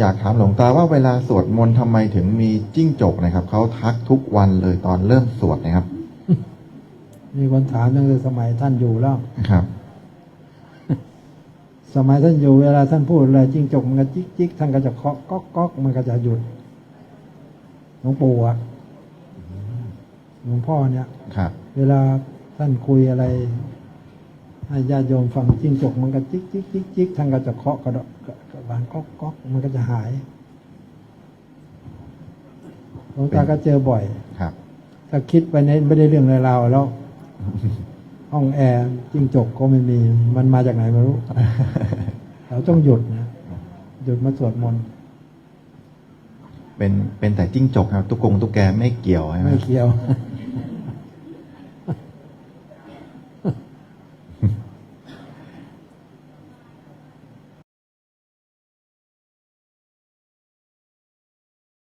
อยากถามหลวงตาว่าเวลาสวดมนต์ทำไมถึงมีจิ้งจกนะครับเขาทักทุกวันเลยตอนเริ่มสวดนะครับ มีคนถามตั้งแต่สมัยท่านอยู่แล้ว ครับ สมัยท่านอยู่เวลาท่านพูดอะไรจิ้งจกมันก็จิกจิกท่านก็จะเคาะก๊อกก๊อกมันก็จะหยุดหลวงปู่อะหลวงพ่อเนี่ย ครับ เวลาท่านคุยอะไร ให้ญาติโยมฟังจิ้งจกมันก็จิกจิกจิกจิกท่านก็จะเคาะกระดกกระกระบาลก๊อกก๊อกมันก็จะหายหลวงตาก็เจอบ่อย ครับ ถ้าคิดไปในไม่ได้เรื่องราวๆแล้ว ห้องแอร์จิ้งจกก็ไม่มี มันมาจากไหนไม่รู้ เราต้องหยุดนะหยุดมาสวดมนต์เป็นเป็นแต่จิ้งจกครับ ตุกกงตุกแกไม่เกี่ยวใช่ไหมไม่เคียว